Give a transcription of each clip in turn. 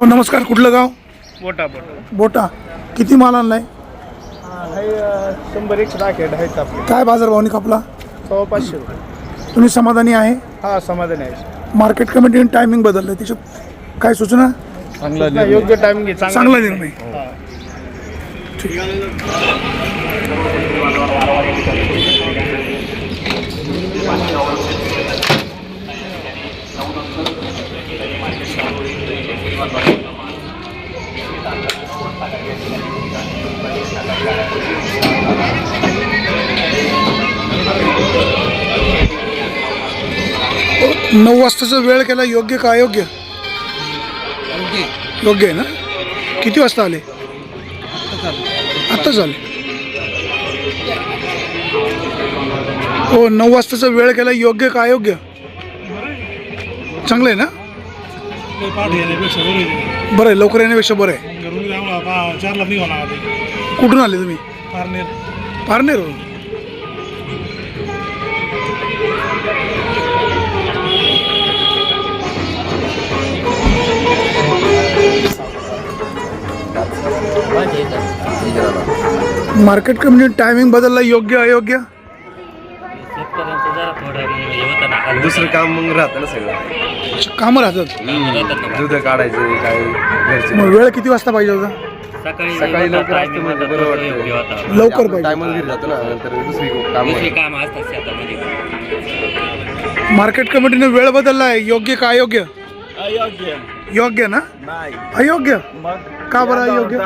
हो नमस्कार कुठलं गाव? बोटा बोटा. बोटा. किती माल आणलाय? शंभर दहा खेळ आहेत आपले. काय बाजारभावानी कापला? सव्वा पाचशे रुपये. तुम्ही समाधानी आहे? हा समाधान आहे. मार्केट कमिटीने टायमिंग बदललं त्याच्यात काय सूचना? चांगला योग्य टाइम घे चांगला निर्णय. हा. नऊ वाजताचा वेळ केला योग्य का अयोग्य? योग्य. आहे ना? किती वाजता आले? आत्ताच आले हो नऊ वाजताचा वेळ केला योग्य का अयोग्य? चांगलं आहे ना? बरं आहे. लवकर येण्यापेक्षा बरं आहे. कुठून आले तुम्ही? पारनेर. मार्केट कमिटी टायमिंग बदलला योग्य अयोग्य? शेतकऱ्यांचं जरा थोडं हे होतं ना. दुसरं काम मग राहतं ना सगळं. कामं राहतात. दूध काढायचं काय घरचे. मग वेळ किती वाजता पाहिजे होता? सकाळी लवकर असतं timing म्हणजे होता, बरं तो वाटतं. योग्य होता. लवकर पाहिजे. टायमाला घरी जातो ना नंतर दुसरी काम दुसरी कामं असतात शेतामध्ये. मार्केट कमिटीने वेळ बदलला आहे योग्य का अयोग्य? अयोग्य. योग्य ना नाही. अयोग्य? मग? का बरं अयोग्य?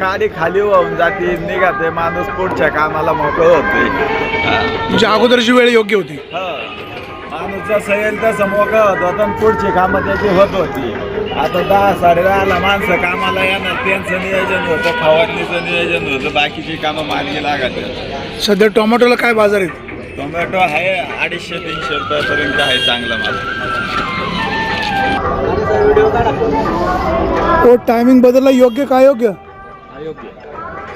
खाली खाली होऊन जाते निघाते माणूस पुढच्या कामाला मोकळ होते. म्हणजे अगोदरची वेळ योग्य होती. माणूस जसं येईल तसं मोकळं होत होतं आणि पुढची कामं त्याची होत होती. आता दहा साडे दहाला माणसं कामाला येणार त्यांचं नियोजन होतं फवारणीचं नियोजन होतं बाकीची कामं मार्गी लागत सध्या टोमॅटोला काय बाजार आहेत? टोमॅटो आहे अडीचशे तीनशे रुपयापर्यंत आहे चांगला माल. हो टायमिंग बदलला योग्य का अयोग्य.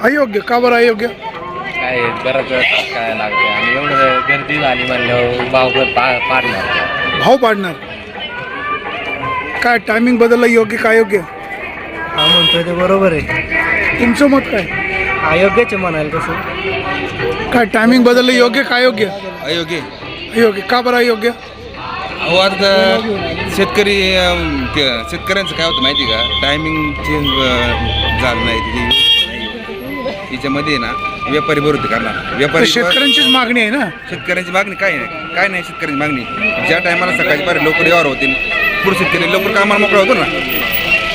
अयोग्य? का बरं अयोग्य? काय बरंच काय लागतं आणि एवढं गर्दी झाली म्हणल्यावर भाव पा पाडणार. भाव पाडणार. काय टायमिंग बदलला योग्य का अयोग्य? हा म्हणतोय ते बरोबर आहे. तुमचं मत काय? अयोग्यच आहे म्हणायला तसं. काय टायमिंग बदललं योग्य का अयोग्य? अयोग्य. अयोग्य. का बरं अयोग्य? अहो आता शेतकरी अं, शेतकऱ्यांचं काय होतं माहिती का? टायमिंग चेंज झालं नाही तिथे तिच्यामध्ये ना व्यापारी बरोबर करणार. तर व्यापारी शेतकऱ्यांचीच मागणी आहे ना? शेतकऱ्यांची मागणी काय नाही काय नाही शेतकऱ्यांची मागणी. ज्या टायमाला सकाळची पारी लवकर व्यवहार होतील पुढे शेतकरी लवकर कामाला मोकळा होतो ना.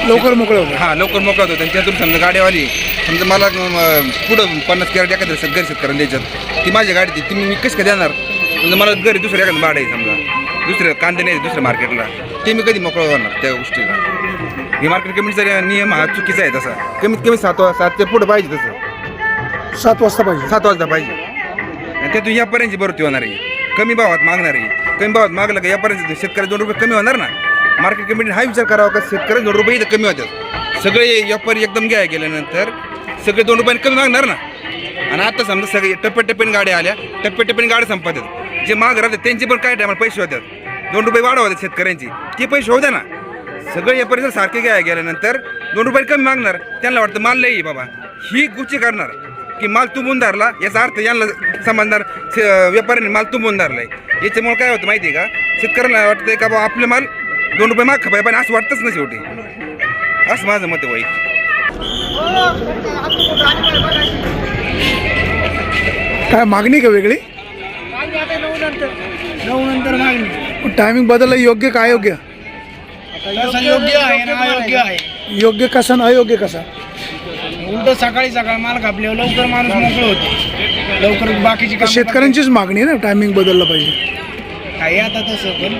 लवकर मोकळं होतं. हा लवकर मोकळा होतो. आणि त्यातून समजा गाडीवाली समजा मला अं, पुढं पन्नास कॅरेट एखाद्या शेतकरी शेतकऱ्यांना द्यायच्यात. ती माझी गाडी ती तुम्ही मी कसं काय देणार? म्हणजे मला घरी दुसऱ्या एखादं भाडं आहे समजा. दुसरं कांदे नाही दुसऱ्या मार्केटला ते मी कधी मोकळं होणार त्या गोष्टीला? हे मार्केट कमिटीचा नियम हा चुकीचा आहे तसा. कमीत कमी सात वा- सात ते पुढं पाहिजे तसं. सात वाजता पाहिजे. सात वाजता पाहिजे. आणि त्यातून यापर्यंत भरती होणार आहे. कमी भावात मागणार आहे. कमी भावात मागलं का यापर्यंत शेतकरी दोन रुपये कमी होणार ना? मार्केट कमिटीने हा विचार करावा का शेतकरी दोन रुपये इथं कमी होतात? सगळे व्यापारी एकदम घ्यायला गेल्यानंतर सगळे दोन रुपयाने कमी मागणार ना? आणि आता समजा सगळे टप्प्याटप्प्याने गाड्या आल्या टप्प्याटप्प्याने गाड्या संपतात. जे माग राहतात त्यांचे पण काय टायमाला पैसे होतात? दोन रुपये वाढवतात शेतकऱ्यांची. ते पैसे होऊ द्या ना. सगळे व्यापारी जर सारखे घ्यायला गेल्यानंतर दोन रुपये कमी मागणार. त्यांना वाटतं माल लई आहे बाबा. ही गुच्ची करणार की माल तुंबून धरला याचा अर्थ यांना समजणार शे- व्यापाऱ्यांनी माल तुंबून धरलाय. याच्यामुळे काय होतं माहिती आहे का? शेतकऱ्यांना वाटतंय का बाबा आपले माल दोन रुपये माग खपाय पण असं वाटतंच ना शेवटी. असं माझं मत आहे वाईट काय मागणी का वेगळी? नऊ नंतर मागणी टायमिंग बदललं योग्य का अयोग्य? योग्य आहे ना अयोग्य आहे. योग्य कसा आणि अयोग्य कसा? उलट सकाळी सकाळी माल कापल्यावर लवकर माणूस मोकळ होते. लवकर बाकीची तर कामं शेतकऱ्यांचीच मागणी आहे ना टायमिंग बदललं पाहिजे. काही आता तसं पण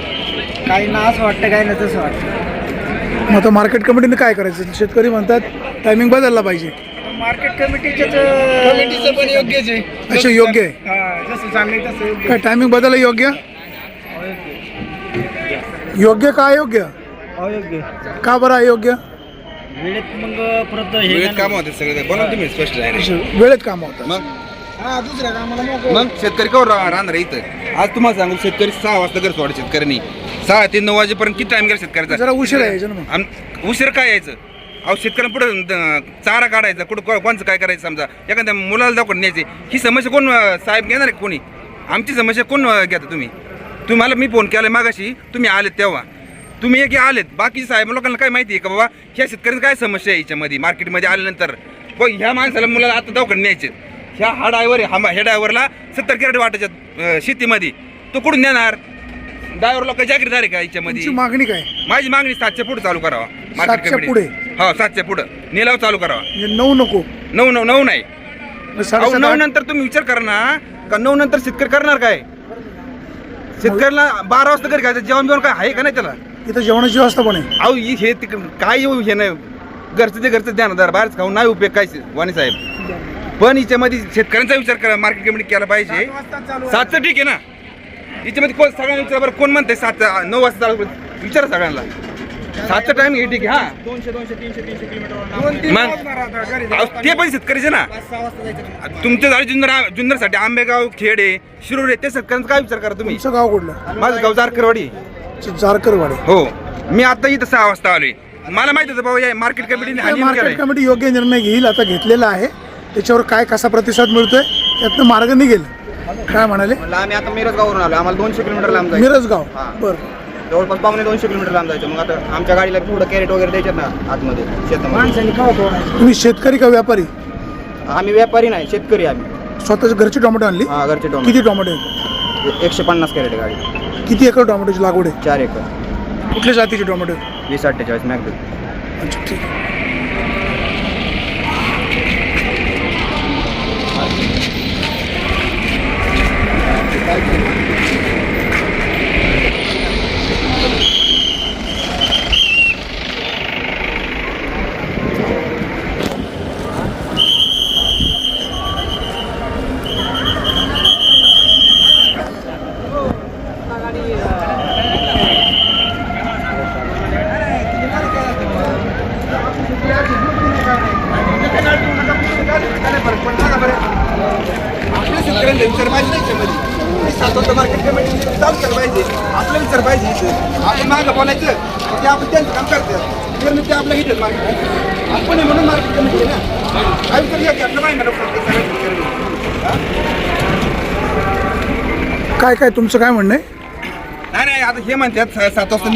काही ना असं वाटतं काही ना तसं वाटतं. मग आता मार्केट कमिटीने काय करायचं? शेतकरी म्हणतात टायमिंग बदलला पाहिजे. मार्केट कमिटीचं कमिटीचं पण योग्यच आहे. अच्छा योग्य आहे. हा जसं चाललंय तसं योग्य काय टायमिंग बदललं योग्य? योग्य का अयोग्य? अयोग्य. का बरं अयोग्य? वेळेत मग परत हे वेळेत कामं होते सगळे बोला ना तुम्ही स्पष्ट आहे वेळेत काम होतं मग? हा मग शेतकरी कवर रा- राहणार आहे इथं? आज तुम्हाला सांगू शेतकरी सहा वाजता घर सोडा शेतकऱ्यांनी. सहा ते नऊ वाजेपर्यंत किती टाइम गेला शेतकऱ्याचा? जरा उशीर यायचं ना मग. आम- उशीर काय यायचं? अहो शेतकऱ्यांना पुढे चारा काढायचा कुठं को- कोणचं काय करायचं समजा? एखाद्या मुलाला दाखवून न्यायचे ही समस्या कोण अं, साहेब घेणार आहे कोणी? आमची समस्या कोण अं, घेता तुम्ही? तुम्हाला मी फोन केला मागाशी तुम्ही आलेत तेव्हा. तुम्ही एक आलेत. बाकी साहेब लोकांना काय माहिती आहे का बाबा ह्या शेतकऱ्यांची काय समस्या आहे याच्यामध्ये मार्केटमध्ये आल्यानंतर? पण ह्या माणसाला मुलाला आता दवाखान्यात न्यायचे ह्या हा ड्रायव्हर हा ह्या ड्रायव्हरला सत्तर कॅरेट वाटायच्यात अं, शेतीमध्ये. तो कुठून देणार ड्रायव्हर लोक जागीरदार आहे का याच्यामध्ये? मागणी काय? माझी मागणी सातशे पुढे चालू करावा मार्केट. पुढे? हो सातशे पुढे. निलाव चालू करावा. म्हणजे नऊ नको. नऊ नऊ नऊ नाही. साडेसात नऊ नंतर तुम्ही विचार करा ना का नऊ नंतर शेतकरी करणार काय? शेतकऱ्याला बारा वाजता घरी काय जेवण बिवण काय आहे का नाही त्याला? इथं जेवणाची व्यवस्था पण आहे. अहो इ- हे तिक- काय येऊ हे नाही. घरचं ते घरचं द्या ना जरा बाहेरच खाऊन नाही उपयोग काय वाणी साहेब. पण याच्यामध्ये शेतकऱ्यांचा विचार करा मार्केट कमिटी केला पाहिजे. सातचं ठीक आहे ना? याच्यामध्ये कोण सगळ्यांना विचारा बरं कोण म्हणते सात नऊ वाजता चालू? विचारा सगळ्यांना. सातचं टाइम हे ठीक आहे हा? दोनशे दोनशे तीनशे तीनशे किलोमीटर मग अहो, ते पण शेतकरीचे ना. तुमच्या झाले जुन्नर जुन्नरसाठी आंबेगाव खेड शिरूर आहे ते शेतकऱ्यांचा काय विचार करा तुम्ही? तुमचं गाव कुठलं? माझं गाव जारकरवाडी. जारकरवाडे. हो मी आता इथं सहा वाजता आलोय. मला माहिती होतं बाबा या मार्केट कमिटीने हा मार्केट केलाय. कमिटी योग्य निर्णय घेईल आता घेतलेला आहे. त्याच्यावर काय कसा प्रतिसाद मिळतोय त्यातनं मार्ग निघेल. काय म्हणाले? आम्ही आता मिरज गावरून आलो आम्हाला दोनशे किलोमीटर लांब जायचं. मिरजगाव. बरं. जवळपास पावणे दोनशे किलोमीटर लांब जायचं. मग आता आमच्या गाडीला थोडं कॅरेट वगैरे द्यायच्यात ना आतमध्ये शेतामध्ये. तुम्ही शेतकरी का व्यापारी? आम्ही व्यापारी नाही शेतकरी आम्ही. स्वतःच्या घरची टोमॅटो आणली? हा घरचे टोमॅटो. किती टोमॅटो आहेत? एकशे पन्नास कॅरेट गाडी. किती एकर टोमॅटोची लागवड आहे? चार एकर. कुठल्या जातीचे टोमॅटो आहेत? वीस अठ्ठेचाळीस मॅगडू अच्छा ठीक आहे. विचार पाहिजे ना याच्यामध्ये. हे सातवतं मार्केट कमिटी चालू केलं पाहिजे. आपला विचार पाहिजे. आपण मागं बोलायचं. ते आपण त्यांचं काम करतात तर ते आपल्या इथं मार्केट आपण हे म्हणून मार्केट कमिटी ना. काय विचार या घटना पाहिजे शेतकऱ्यांनी. काय काय तुमचं काय म्हणणं आहे? नाही नाही आता हे म्हणतात सात वाजता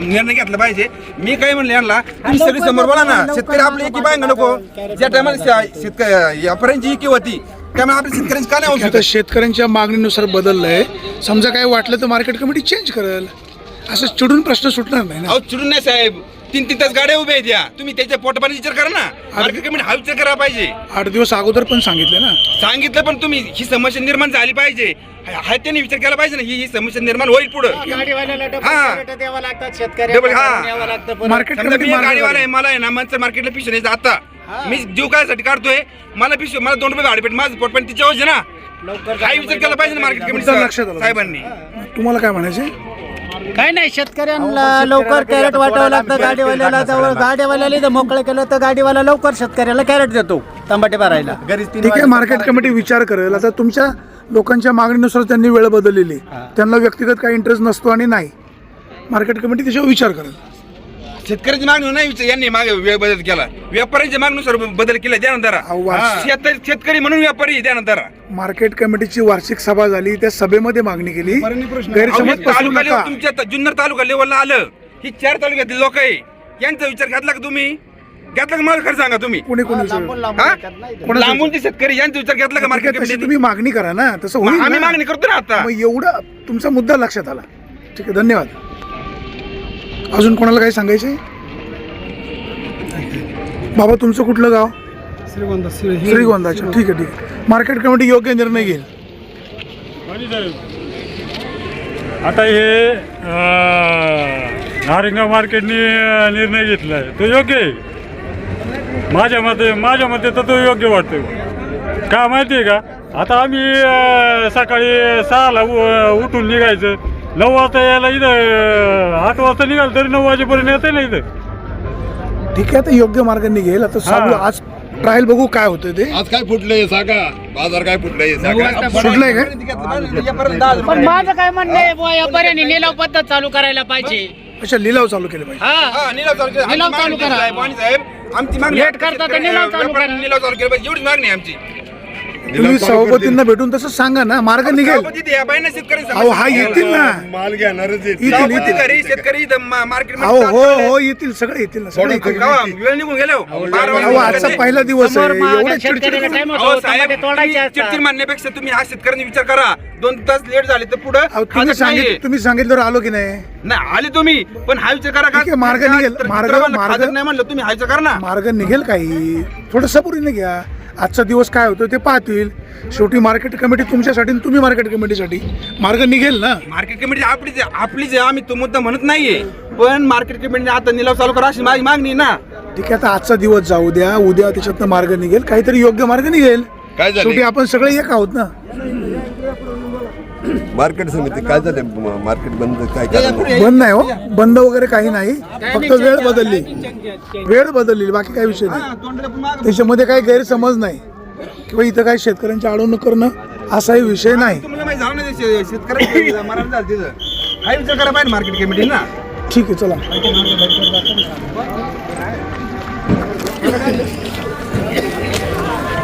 निर्णय घेतला पाहिजे. मी काय म्हणले यांना तुम्ही सगळी समोर बोला ना शेतकरी आपली एकी पाहिजे नको. ज्या टायमाला शेतकरी व्यापाऱ्यांची एकी होती त्यामुळे आपल्या शेतकऱ्यांची का नाही होऊ आता शकत? शेतकऱ्यांच्या मागणीनुसार बदललंय. समजा काय वाटलं तर मार्केट कमिटी चेंज करेल. असं चिडून प्रश्न सुटणार नाही ना? अहो चिडून नाही साहेब. तीन तीन तास गाड्या उभ्या आहेत या. तुम्ही त्याच्या पोटपाणी विचार करा ना. मार्केट कमिटी हा विचार करायला पाहिजे. आठ दिवस अगोदर पण सांगितलं ना. सांगितलं पण तुम्ही ही समस्या निर्माण झाली पाहिजे. हा त्याने विचार केला पाहिजे ना ही ही समस्या निर्माण होईल पुढं. मार्केट मार्ग गाडीवाला आहे. मला आहे ना माणसं मार्केटला पिशवी नाही आता. मी जीव कायसाठी काढतोय. मला पिशवी मला दोन रुपये गाडी माझं पोट पण तिच्या ना. लवकर काही विचार केला पाहिजे ना मार्केट लक्षात कमिटी आला. साहेबांनी. तुम्हाला काय म्हणायचे काय नाही शेतकऱ्यांना लवकर कॅरेट वाटावं लागतं गाडीवाल्याला जवळ गाडीवाल्याला इथं मोकळं केलं तर गाडीवाला लवकर शेतकऱ्याला कॅरेट देतो तांबाटे भरायला. ठीक आहे मार्केट कमिटी विचार करेल. आता तुमच्या लोकांच्या मागणीनुसार त्यांनी वेळ बदललेली. त्यांना व्यक्तिगत काही इंटरेस्ट नसतो आणि नाही. मार्केट कमिटी त्याच्यावर विचार करेल. शेतकऱ्याची मागणी नाही विचार- यांनी मागे वेळ बदल केला. व्यापाऱ्यांच्या मागणीनुसार बदल केला त्यानंतर शेतकरी म्हणून व्यापारी त्यानंतर मार्केट कमिटीची वार्षिक सभा झाली त्या सभेमध्ये मागणी केली. गैरसमज पसरू तालुका नका तुमच्या त- जुन्नर तालुका लेवलला आलं. ही चार तालुक्यातील लोक आहे. यांचा विचार घेतला का तुम्ही? घेतला का? मला खरं सांगा तुम्ही. कोणी कोणी हा? कोणाचा- लांबूनचे शेतकरी यांचा विचार घेतला का मार्केट तशी कमिटीने? तुम्ही मागणी करा ना. तसं होईल आम्ही ना. मागणी करतो ना आता. मग एवढा तुमचा मुद्दा लक्षात आला. ठीक आहे धन्यवाद. अजून कोणाला काही सांगायचे बाबा तुमचं कुठलं गाव? श्रीगोंदाच्या ठीक आहे ठीक आहे. मार्केट कमिटी योग्य निर्णय घेईल. पाणी साहेब आता हे नारिंगा मार्केटने निर्णय घेतला आहे तो योग्य आहे? माझ्या मते माझ्या मते तर तो योग्य वाटतो का माहिती आहे का? आता आम्ही सकाळी सहाला उठून निघायचं. नऊ वाजता यायला इथं आठ वाजता निघाल तरी नऊ वाजेपर्यंत येते ना इथं. ठीक आहे आता योग्य मार्ग निघेल. आता हा. आज ट्रायल बघू काय होतं ते. आज काय फुटलंय सांगा. बाजार काय फुटलंय सांगा. सुटलंय काय? पण माझं काय म्हणणं आहे बुवा, व्यापाऱ्यांनी निलाव पद्धत चालू करायला पाहिजे. अच्छा लिलाव चालू केले पाहिजे. हा. निलाव चालू करा. आहे, पाणी साहेब आमची मागणी लेट करता तर निलाव चालू करा. निलाव चालू केला पाहिजे. एवढीच मागणी आहे आमची. तुम्ही सभापतींना भेटून तसं सांगा ना मार्ग निघेल. अहो हा येतील ना. माल घेणारच येत येतील शेतकरी मार्केट अहो हो हो येतील सगळे येतील ना सगळे येतील. वेळ निघून गेलो अहो वाजता आजचा? पहिला दिवस आहे एवढे चिडचिड मानण्यापेक्षा तुम्ही हा शेतकऱ्यांनी विचार करा. दोन तास लेट झाले तर पुढे तुम्ही सांगितलं तुम्ही सांगितल्यावर आलो की नाही? नाही आले तुम्ही पण हा विचार करा ठीक आहे, मार्ग निघेल. तर मार्ग- मार्ग- नाही म्हणलं तुम्ही हा विचार करा ना. मार्ग निघेल काही. थोडं सबुरीने घ्या. आजचा दिवस काय होतो ते पाहतील. शेवटी मार्केट कमिटी तुमच्यासाठी आणि तुम्ही मार्केट कमिटीसाठी मार्ग निघेल ना? मार्केट कमिटी आपलीच आहे, आपलीच आहे आम्ही तो मुद्दा म्हणत नाहीये. पण मार्केट कमिटीने आता निलाव चालू करा अशी माझी मागणी आहे ना. ठीक आहे आता आजचा दिवस जाऊ द्या. उद्या त्याच्यातनं मार्ग निघेल. काहीतरी योग्य मार्ग निघेल. काय झाले? शेवटी आपण सगळे एक आहोत ना? मार्केट समिती काय झाले मार्केट बंद काय बंद नाही हो. बंद वगैरे काही नाही. फक्त वेळ बदलली. वेळ बदलली बाकी काही विषय नाही. त्याच्यामध्ये काही गैरसमज नाही. किंवा इथं काही शेतकऱ्यांची अडवणूक करणं असाही विषय नाही. मार्केट कमिटी ना. ठीक आहे चला.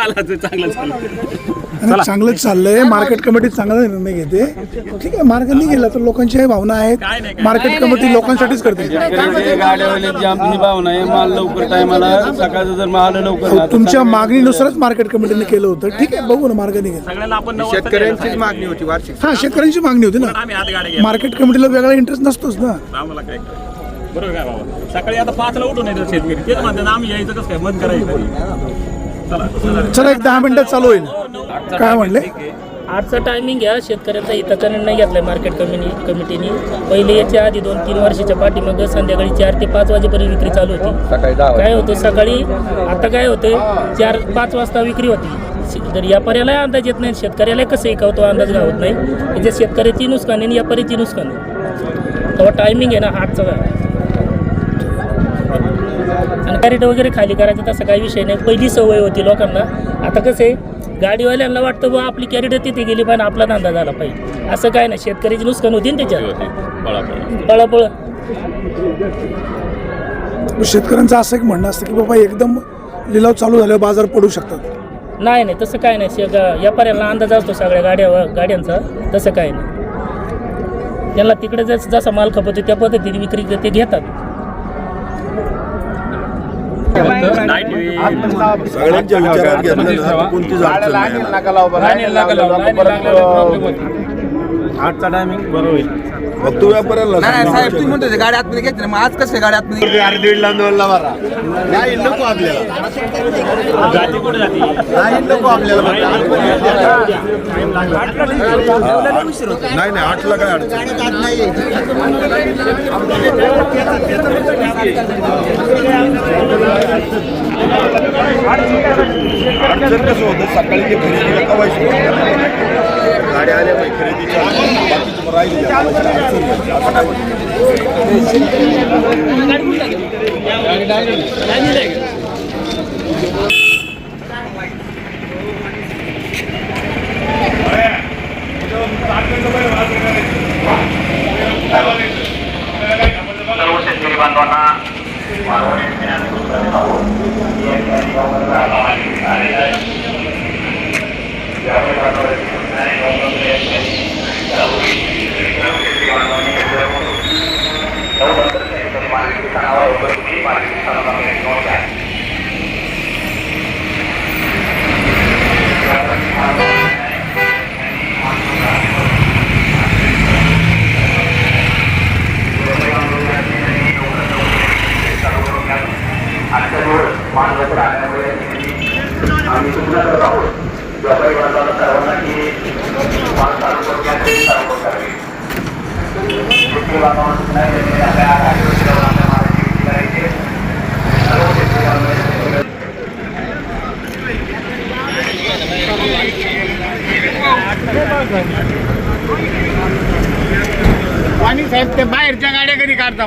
चांगलं चांगलंच चाललंय. मार्केट कमिटी चांगला निर्णय घेते. ठीक आहे मार्ग निघेल. तर लोकांच्या भावना आहेत. मार्केट कमिटी लोकांसाठीच करते. गाड्यावाल्याची आमची भावना आहे माल लवकर टायमाला सकाळचं जर माल लवकर अहो, तुमच्या मागणीनुसारच मार्केट कमिटीने केलं होतं. ठीक आहे बघू ना मार्ग निघेल. शेतकऱ्यांचीच मागणी होती वार्षिक. हा शेतकऱ्यांची मागणी होती ना. मार्केट कमिटीला वेगळा इंटरेस्ट नसतोच ना. आम्हाला काय बरोबर काय बाबा? सकाळी आता पाचला उठून येतात शेतकरी. तेच म्हणतात आम्ही यायचं कसं काय? मत करायचं चला चला. एक दहा मिनिटात चालू होईल. काय म्हणले? आजचा टायमिंग घ्या शेतकऱ्यांचा हिताचा निर्णय घेतलाय मार्केट कमिटी कमिटीने पहिले याच्या आधी दोन तीन वर्षाच्या पाठीमागं संध्याकाळी चार ते पाच वाजेपर्यंत विक्री चालू होती. काय होतं सकाळी आता काय होतं चार पाच वाजता विक्री होती. तर व्यापाऱ्यालाही अंदाज येत नाही शेतकऱ्यालाही कसं ऐकवतो अंदाज गावत नाही. याच्यात शेतकऱ्याची नुकसान आहे आणि व्यापाऱ्याची नुकसान आहे. तेव्हा टायमिंग आहे ना हाटचा आणि कॅरेट वगैरे खाली करायचं तसं काही विषय नाही. पहिली सवय होती लोकांना. आता कसं आहे गाडीवाल्यांना वाटतं बा आपली कॅरेट तिथे गेली पाहिजे आपला धंदा झाला पाहिजे. असं काय नाही. शेतकऱ्याची नुकसान होती ना त्याच्यात. पळापळ. शेतकऱ्यांचं असं एक म्हणणं असतं की बाबा एकदम लिलाव चालू झाल्यावर बाजार पडू शकतात. नाही नाही तसं काय नाही. व्यापाऱ्यांना अंदाज असतो सगळ्या गाड्या गाड्यांचा. तसं काय नाही. त्यांना तिकडे जस जसा माल खपवतो त्या पद्धतीने विक्री ते घेतात. सगळ्यांच्या विचारात घेतलं कोणतीच अडचण नाही. आजचा टायमिंग बरोबर फक्त व्यापाऱ्याला नाही सांगा. साहेब तुम्ही म्हणतो गाडी आतमध्ये घेतली मग आज कसं गाडी आतमध्ये अरे दीडला दोनला बरा नाही नको आपल्याला. जाती कुठे जाती? नाही नको आपल्याला नाही नाही आठला काय अडचण. अडचण कसं होतं? सकाळी ते खरेदीला कवायची गाड्या आल्या पाहिजे खरेदीच्या राहिली अडचण व्हायची. असं काय होतं? सर्व शेतकरी बांधवांना मानवणी विनंती करत आहोत की या ठिकाणी गव्हर्नर आम्हाला आलेला आहे त्यामुळे बांधवांची सूचना आहे, गव्हर्नर या ठिकाणी सर्व शेतकरी बांधवांनी एकत्र होऊन गव्हर्नर शेतकरी मार्केट स्थानावर उभं तुम्ही मार्केट स्थानाला भेट नोंद द्या. त्यासाठी मानव आजच्या दिवस मानवत्र आल्यामुळे आम्ही सूचना करत आहोत व्यापारी बांधवांना सर्वांना की माल चालू करून घ्या तरी चालू करावी शेतकरी बांधवांना नाही देणे आपल्या आठवड्यावर आपल्या मालाची विक्री करायची सर्व शेतकरी बांधवांना वाणी साहेब ते बाहेरच्या गाड्या कधी काढता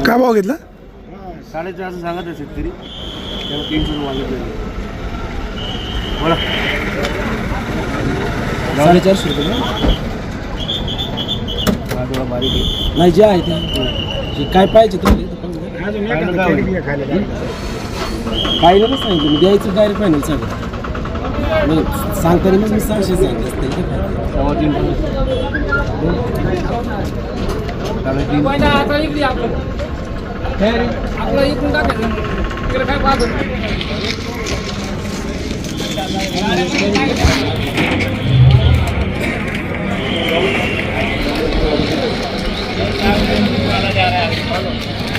काय भाव घेतला साडेचारशे सांगत आहे शेतकरी त्याला तीनशे रुपये मागितले साडेचारशे रुपये नाही जे. आहे ते जे काय पाहिजे तुम्हाला फायनलच सांगितलं मी द्यायचं डायरेक्ट फायनल सांगितलं मग सांगताना मग मी सहाशे सांगितलं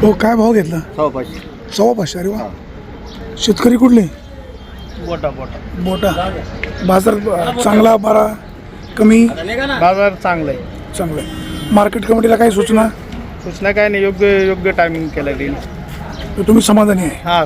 हो काय भाव घेतला? सव्वा पाचशे. सव्वा पाचशे अरे वा. शेतकरी कुठले? बोटा बोटा. मोठा बाजार चांगला बरा कमी? बाजार चांगला आहे. चांगला आहे. मार्केट कमिटीला काही सूचना? सूचना काय नाही योग्य योग्य टायमिंग केलं गेलं तर तुम्ही समाधानी आहे. हा